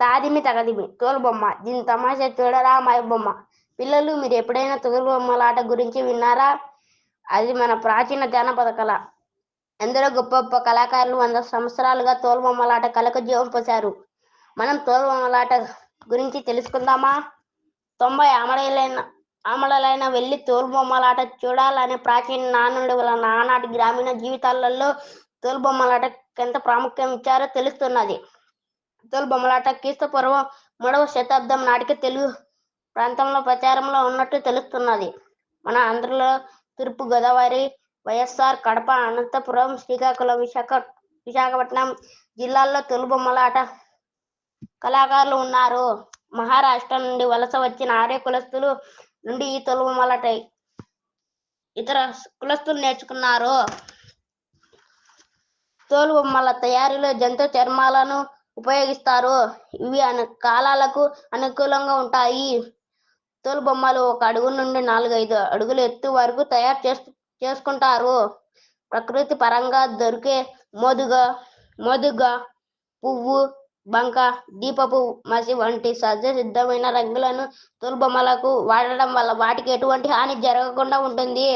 తాదిమి తగదిమి. తోలుబొమ్మ దీని తమాషా చూడరా మాయ బొమ్మ? పిల్లలు మీరు ఎప్పుడైనా తోలుబొమ్మలాట గురించి విన్నారా? అది మన ప్రాచీన జానపద కళ. ఎందరో గొప్ప గొప్ప కళాకారులు వంద సంవత్సరాలుగా తోలుబొమ్మలాట కళకు జీవం పోశారు. మనం తోలుబొమ్మలాట గురించి తెలుసుకుందామా? తొంభై ఆమడలైన ఆమడలైన వెళ్ళి తోలుబొమ్మలాట చూడాలనే ప్రాచీన నానుడి వల్ల నానాటి గ్రామీణ జీవితాలలో తోలుబొమ్మలాట ఎంత ప్రాముఖ్యం ఇచ్చారో తెలుస్తున్నది. తోలుబొమ్మలాట క్రీస్తు పూర్వం మూడవ శతాబ్దం నాటికి తెలుగు ప్రాంతంలో ప్రచారంలో ఉన్నట్టు తెలుస్తున్నది. మన ఆంధ్రలో తూర్పు గోదావరి వైఎస్ఆర్ కడప అనంతపురం శ్రీకాకుళం విశాఖ విశాఖపట్నం జిల్లాల్లో తొలిబొమ్మలాట కళాకారులు ఉన్నారు. మహారాష్ట్ర నుండి వలస వచ్చిన ఆర్య కులస్తులు నుండి ఈ తొలిబొమ్మలాట ఇతర కులస్తులు నేర్చుకున్నారు. తోలుబొమ్మల తయారీలో జంతు చర్మాలను ఉపయోగిస్తారు. ఇవి అను కాలాలకు అనుకూలంగా ఉంటాయి. తోలు బొమ్మలు ఒక అడుగు నుండి నాలుగైదు అడుగుల ఎత్తు వరకు తయారు చేసు చేసుకుంటారు. ప్రకృతి పరంగా దొరికే మోదుగా మోదుగా పువ్వు బంక దీపపు మసి వంటి సహజ సిద్ధమైన రంగులను తోలు బొమ్మలకు వాడడం వల్ల వాటికి ఎటువంటి హాని జరగకుండా ఉంటుంది.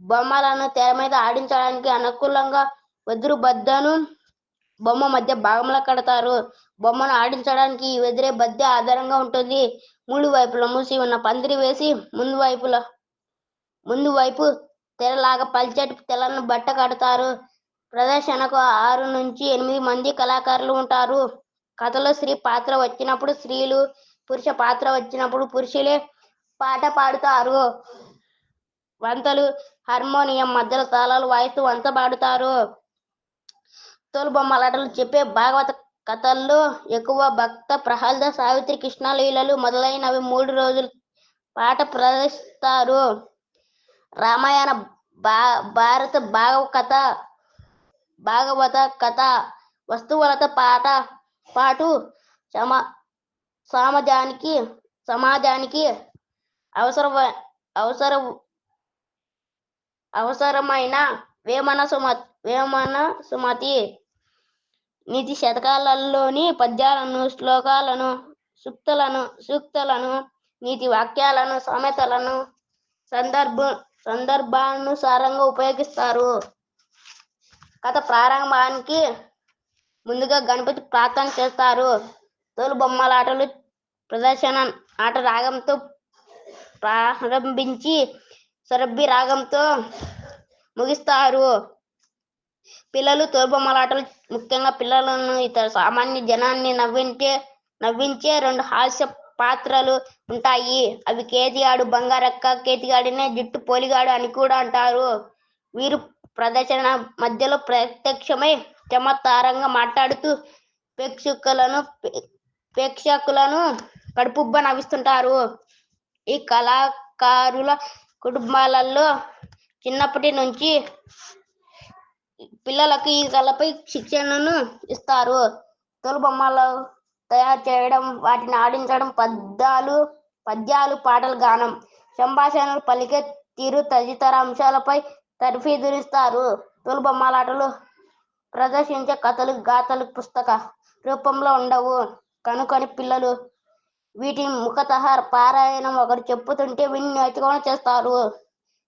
బొమ్మలను తెర మీద ఆడించడానికి అనుకూలంగా వెదురు బద్దను బొమ్మ మధ్య భాగంలో కడతారు. బొమ్మను ఆడించడానికి ఈ వెదిరే బద్దె ఆధారంగా ఉంటుంది. మూడు వైపుల మూసి ఉన్న పందిరి వేసి ముందు వైపుల ముందు వైపు తెరలాగా పల్చటి తెల్లని బట్ట కడతారు. ప్రదర్శనకు ఆరు నుంచి ఎనిమిది మంది కళాకారులు ఉంటారు. కథలో స్త్రీ పాత్ర వచ్చినప్పుడు స్త్రీలు పురుష పాత్ర వచ్చినప్పుడు పురుషులే పాట పాడుతారు. వంతలు హార్మోనియం మధ్యలో తాళాలు వాయిస్తూ వంత పాడుతారు. తోలు బొమ్మలాటలు చెప్పే భాగవత కథల్లో ఎక్కువ భక్త ప్రహ్లాద సావిత్రి కృష్ణ లీలలు మొదలైనవి మూడు రోజులు పాట ప్రదర్శిస్తారు. రామాయణ భా భారత భాగవ కథ భాగవత కథ వస్తువులతో పాట పాటు సమా సమాజానికి సమాజానికి అవసర అవసర అవసరమైన వేమన సుమ వేమన సుమతి నీతి శతకాలలోని పద్యాలను శ్లోకాలను సుక్తులను సూక్తులను నీతి వాక్యాలను సామెతలను సందర్భ సందర్భానుసారంగా ఉపయోగిస్తారు. కథ ప్రారంభానికి ముందుగా గణపతి ప్రార్థన చేస్తారు. తోలు బొమ్మలాటలు ప్రదర్శన ఆట రాగంతో ప్రారంభించి సరబ్బి రాగంతో ముగిస్తారు. పిల్లలు తోలుబొమ్మలాటలు ముఖ్యంగా పిల్లలను ఇతర సామాన్య జనాన్ని నవ్వించే నవ్వించే రెండు హాస్య పాత్రలు ఉంటాయి. అవి కేతిగాడు బంగారక్క కేతిగాడినే జుట్టు పోలిగాడు అని కూడా అంటారు. వీరు ప్రదర్శన మధ్యలో ప్రత్యక్షమై చమత్కారంగా మాట్లాడుతూ ప్రేక్షకులను ప్రేక్షకులను కడుపుబ్బ నవ్విస్తుంటారు. ఈ కళాకారుల కుటుంబాలలో చిన్నప్పటి నుంచి పిల్లలకు ఈ కళపై శిక్షణను ఇస్తారు. తోలు బొమ్మలు తయారు చేయడం వాటిని ఆడించడం పద్యాలు పద్యాలు పాటలు గానం సంభాషణలు పలికే తీరు తదితర అంశాలపై తర్ఫీదునిస్తారు తోలు బొమ్మలాటలు ప్రదర్శించే కథలు గాథలు పుస్తక రూపంలో ఉండవు. కనుకొని పిల్లలు వీటిని ముఖత పారాయణం ఒకరు చెప్పుతుంటే విని నేర్చుకోవడం చేస్తారు.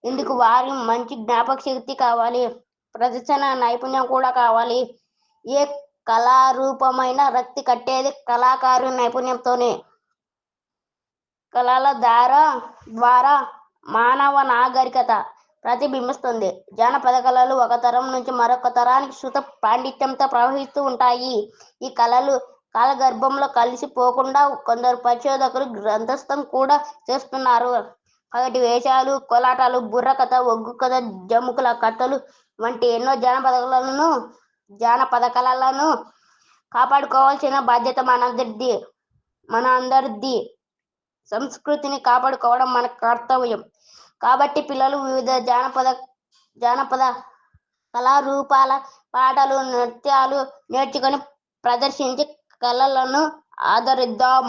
ఇందుకు వారి మంచి జ్ఞాపక శక్తి కావాలి. ప్రదర్శన నైపుణ్యం కూడా కావాలి. ఏ కళారూపమైన రక్తి కట్టేది కళాకారు నైపుణ్యంతోనే. కళల ద్వారా ద్వారా మానవ నాగరికత ప్రతిబింబిస్తుంది. జానపద కళలు ఒక తరం నుంచి మరొక తరానికి శృత పాండిత్యంతో ప్రవహిస్తూ ఉంటాయి. ఈ కళలు కాలగర్భంలో కలిసిపోకుండా కొందరు పరిశోధకులు గ్రంథస్థం కూడా చేస్తున్నారు. పగటి వేషాలు కోలాటాలు బుర్రకథ ఒగ్గు కథ జముకుల కథలు వంటి ఎన్నో జానపద కళలను జానపద కళలను కాపాడుకోవాల్సిన బాధ్యత మనందరిది మన అందరిది సంస్కృతిని కాపాడుకోవడం మన కర్తవ్యం. కాబట్టి పిల్లలు వివిధ జానపద జానపద కళారూపాల పాటలు నృత్యాలు నేర్చుకొని ప్రదర్శించి కళలను ఆదరిద్దాం.